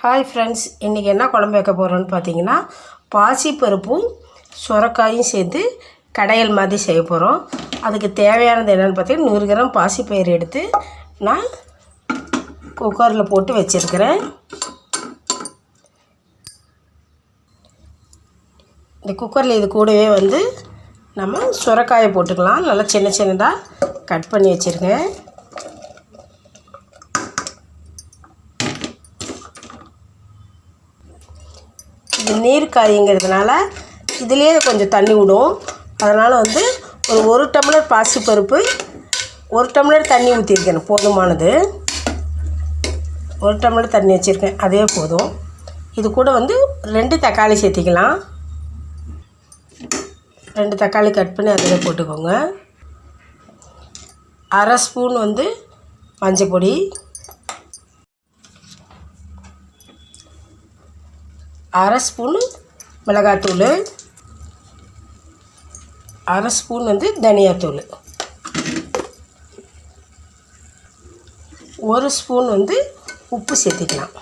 Hi friends இன்றைக்கி என்ன குழம்பு வைக்க போகிறோன்னு பார்த்தீங்கன்னா பாசிப்பருப்பும் சுரக்காயும் சேர்த்து கடையல் மாதிரி செய்ய போகிறோம் அதுக்கு தேவையானது என்னென்னு பார்த்தீங்கன்னா நூறு கிராம் பாசிப்பயிறு எடுத்து நான் குக்கரில் போட்டு வச்சுருக்கிறேன். இந்த குக்கரில் இது கூடவே வந்து நம்ம சுரக்காயை போட்டுக்கலாம். நல்லா சின்ன சின்னதாக கட் பண்ணி வச்சுருக்கேன். இது நீர் காய்ங்கிறதுனால இதுலேயே கொஞ்சம் தண்ணி விடும். அதனால் வந்து ஒரு ஒரு டம்ளர் பாசிப்பருப்பு ஒரு டம்ளர் தண்ணி ஊற்றிருக்கேன் போதுமானது. ஒரு டம்ளர் தண்ணி வச்சுருக்கேன் அதே போதும். இது கூட வந்து ரெண்டு தக்காளி சேர்த்திக்கலாம். ரெண்டு தக்காளி கட் பண்ணி அதில் போட்டுக்கோங்க. அரை ஸ்பூன் வந்து மஞ்சள் பொடி அரை ஸ்பூனு மிளகாத்தூள் அரை ஸ்பூன் வந்து தனியாத்தூள். ஒரு ஸ்பூன் வந்து உப்பு சேர்த்திக்கலாம்.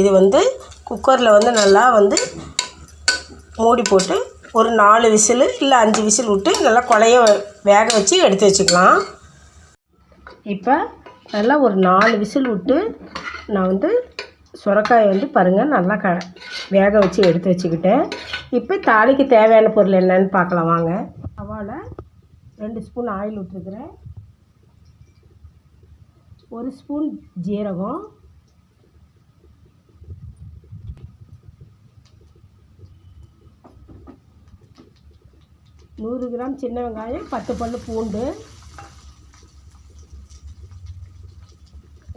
இது வந்து குக்கரில் வந்து நல்லா வந்து மூடி போட்டு ஒரு நாலு விசில் இல்லை அஞ்சு விசில் விட்டு நல்லா குழைய வேக வச்சு எடுத்து வச்சுக்கலாம். இப்போ நல்லா ஒரு நாலு விசில் விட்டு நான் வந்து சுரக்காயை வந்து பாருங்கள் நல்லா க வேக வச்சு எடுத்து வச்சுக்கிட்டேன். இப்போ தாளிக்கு தேவையான பொருள் என்னன்னு பார்க்கலாம் வாங்க. தவாவில் ரெண்டு ஸ்பூன் ஆயில் விட்டுருக்குறேன் ஒரு ஸ்பூன் ஜீரகம். நூறு கிராம் சின்ன வெங்காயம் பத்து பல்லு பூண்டு.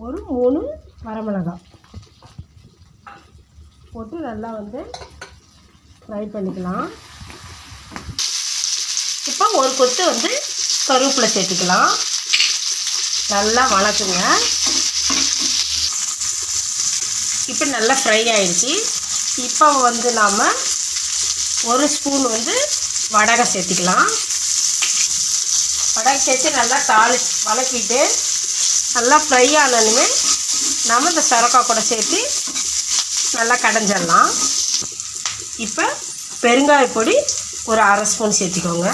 ஒரு மூணு வரமிளகாய். போட்டு நல்லா வந்து ஃப்ரை பண்ணிக்கலாம். இப்போ ஒரு கொத்து வந்து கருவேப்பிலை சேர்த்துக்கலாம். நல்லா வளர்க்குங்க. இப்போ நல்லா ஃப்ரை ஆயிடுச்சு. இப்போ வந்து நாம் ஒரு ஸ்பூன் வந்து வடகை சேர்த்துக்கலாம். வடகை சேர்த்து நல்லா தாளி வளக்கிட்டு நல்லா ஃப்ரை ஆனதுமே நம்ம இந்த சுரக்காய் கூட சேர்த்து நல்லா கடைஞ்சிடலாம். இப்போ பெருங்காய பொடி ஒரு அரை ஸ்பூன் சேர்த்திக்கோங்க.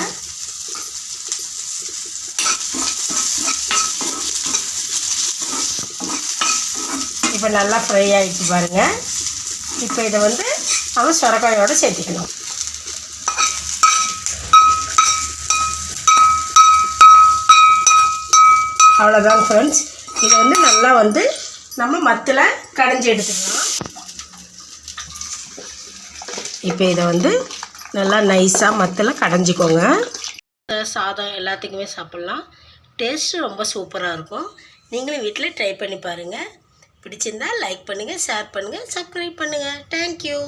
இப்போ நல்லா ஃப்ரை ஆகிடுச்சு பாருங்கள் இப்போ இதை வந்து நம்ம சுரக்காயோடு சேர்த்திக்கணும். அவ்வளோதாங்க ஃப்ரெண்ட்ஸ் இதை வந்து நல்லா வந்து நம்ம மத்தில் கடைஞ்சி எடுத்துக்கலாம். இப்போ இதை வந்து நல்லா நைஸாக மத்தில் கடைஞ்சிக்கோங்க. சாதம் எல்லாத்துக்குமே சாப்பிட்லாம். டேஸ்ட்டு ரொம்ப சூப்பராக இருக்கும். நீங்களும் வீட்டில் ட்ரை பண்ணி பாருங்கள் பிடிச்சிருந்தா லைக் பண்ணுங்கள் ஷேர் பண்ணுங்கள் சப்ஸ்கிரைப் பண்ணுங்கள் தேங்க்யூ